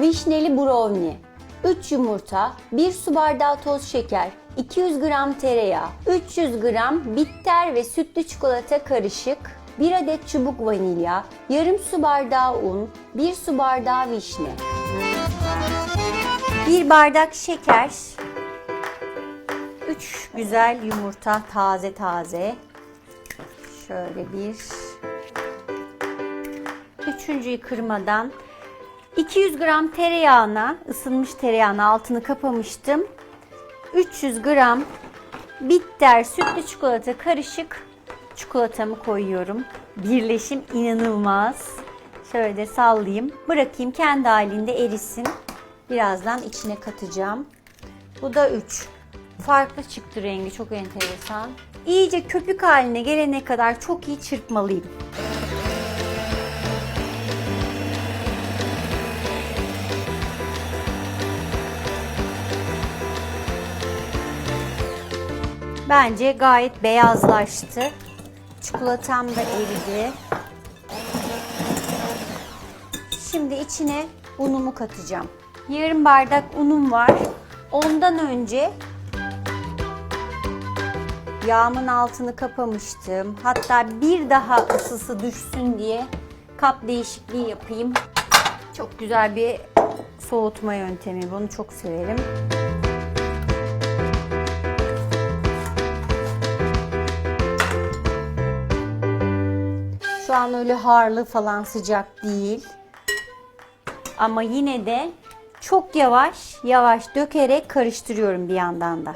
Vişneli brownie 3 yumurta, 1 su bardağı toz şeker, 200 gram tereyağı, 300 gram bitter ve sütlü çikolata karışık, 1 adet çubuk vanilya, yarım su bardağı un, 1 su bardağı vişne. 1 bardak şeker, 3 güzel yumurta taze taze. Şöyle bir. Üçüncüyü kırmadan 200 gram tereyağına, ısınmış tereyağına altını kapamıştım. 300 gram bitter sütlü çikolata karışık çikolatamı koyuyorum. Birleşim inanılmaz. Şöyle de sallayayım. Bırakayım kendi halinde erisin. Birazdan içine katacağım. Bu da 3. Farklı çıktı rengi çok enteresan. İyice köpük haline gelene kadar çok iyi çırpmalıyım. Bence gayet beyazlaştı. Çikolatam da eridi. Şimdi içine unumu katacağım. Yarım bardak unum var. Ondan önce yağımın altını kapamıştım. Hatta bir daha ısısı düşsün diye kap değişikliği yapayım. Çok güzel bir soğutma yöntemi. Bunu çok severim. Şu an öyle harlı falan sıcak değil. Ama yine de çok yavaş yavaş dökerek karıştırıyorum bir yandan da.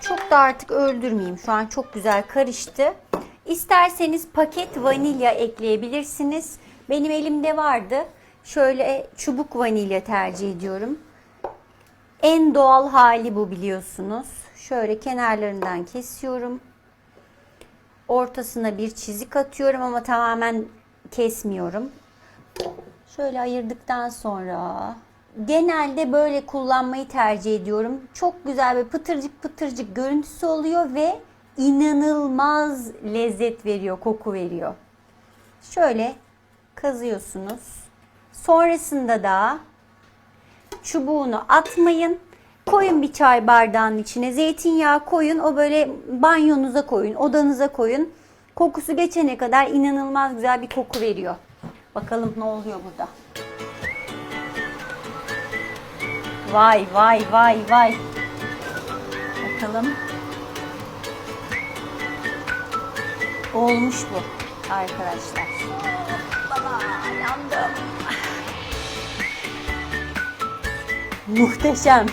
Çok da artık öldürmeyeyim. Şu an çok güzel karıştı. İsterseniz paket vanilya ekleyebilirsiniz. Benim elimde vardı. Şöyle çubuk vanilya tercih ediyorum. En doğal hali bu biliyorsunuz. Şöyle kenarlarından kesiyorum. Ortasına bir çizik atıyorum ama tamamen kesmiyorum. Şöyle ayırdıktan sonra genelde böyle kullanmayı tercih ediyorum. Çok güzel bir pıtırcık pıtırcık görüntüsü oluyor ve inanılmaz lezzet veriyor, koku veriyor. Şöyle kazıyorsunuz. Sonrasında da çubuğunu atmayın. Koyun bir çay bardağının içine zeytinyağı koyun. O böyle banyonuza koyun, odanıza koyun. Kokusu geçene kadar inanılmaz güzel bir koku veriyor. Bakalım ne oluyor burada. Vay vay vay vay. Bakalım. Olmuş bu arkadaşlar. Baba yandım. Muhteşem.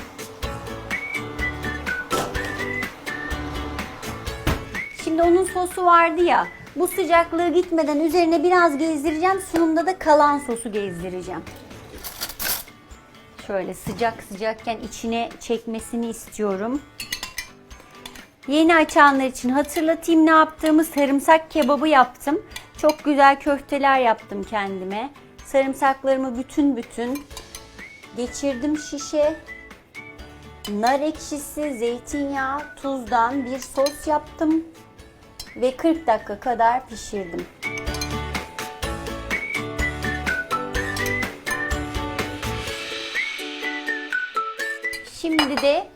Şimdi onun sosu vardı ya. Bu sıcaklığı gitmeden üzerine biraz gezdireceğim. Sunumda da kalan sosu gezdireceğim. Şöyle sıcak sıcakken içine çekmesini istiyorum. Yeni açanlar için hatırlatayım ne yaptığımı sarımsak kebabı yaptım. Çok güzel köfteler yaptım kendime. Sarımsaklarımı bütün bütün geçirdim şişe. Nar ekşisi, zeytinyağı, tuzdan bir sos yaptım ve 40 dakika kadar pişirdim. Şimdi de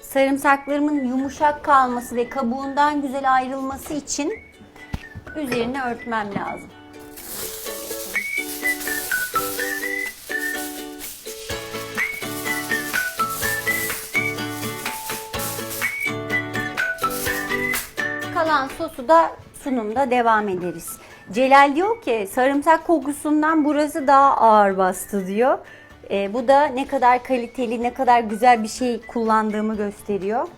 sarımsaklarımın yumuşak kalması ve kabuğundan güzel ayrılması için üzerine örtmem lazım. Kalan sosu da sunumda devam ederiz. Celal diyor ki sarımsak kokusundan burası daha ağır bastı diyor. E, bu da ne kadar kaliteli, ne kadar güzel bir şey kullandığımı gösteriyor.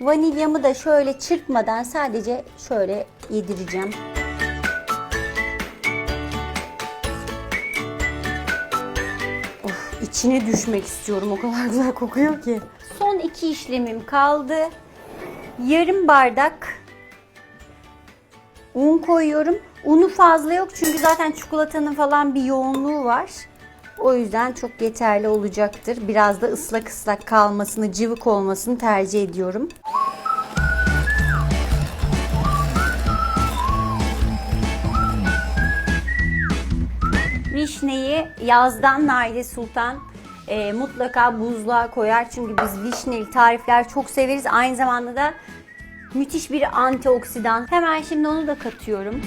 Vanilyamı da şöyle çırpmadan sadece şöyle yedireceğim. Of, içine düşmek istiyorum. O kadar güzel kokuyor ki. Son iki işlemim kaldı. Yarım bardak un koyuyorum. Unu fazla yok çünkü zaten çikolatanın falan bir yoğunluğu var. O yüzden çok yeterli olacaktır. Biraz da ıslak ıslak kalmasını, cıvık olmasını tercih ediyorum. Vişneyi yazdan Naide Sultan e, mutlaka buzluğa koyar. Çünkü biz vişneli tarifler çok severiz. Aynı zamanda da müthiş bir antioksidan. Hemen şimdi onu da katıyorum.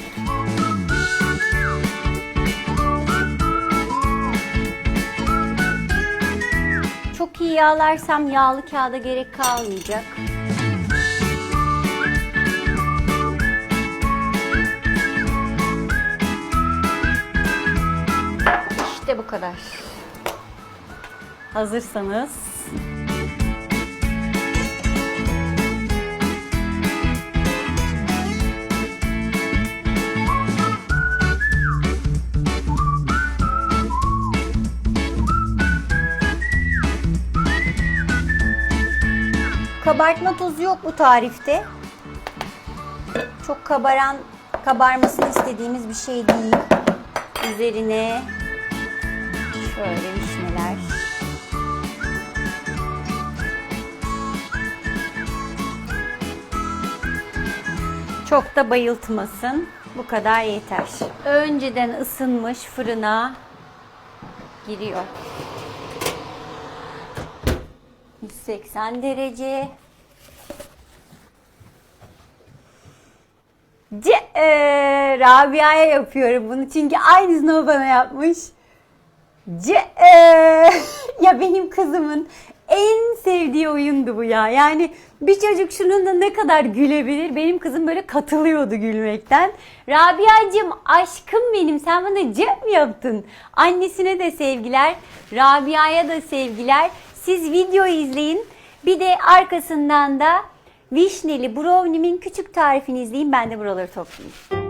Çok iyi yağlarsam yağlı kağıda gerek kalmayacak. İşte bu kadar. Hazırsanız Kabartma tozu yok bu tarifte. Çok kabaran, kabarmasını istediğimiz bir şey değil. Üzerine şöyle vişneler. Çok da bayıltmasın. Bu kadar yeter. Önceden ısınmış fırına giriyor. 180 derece. Ce eee, Rabia'ya yapıyorum bunu çünkü aynısını o bana yapmış. Ce eee, ya benim kızımın en sevdiği oyundu bu ya. Yani bir çocuk şunun da ne kadar gülebilir. Benim kızım böyle katılıyordu gülmekten. Rabia'cığım aşkım benim sen bana ce mi yaptın? Annesine de sevgiler. Rabia'ya da sevgiler. Siz videoyu izleyin. Bir de arkasından da vişneli brownie'min küçük tarifini izleyin. Ben de buraları toplayayım.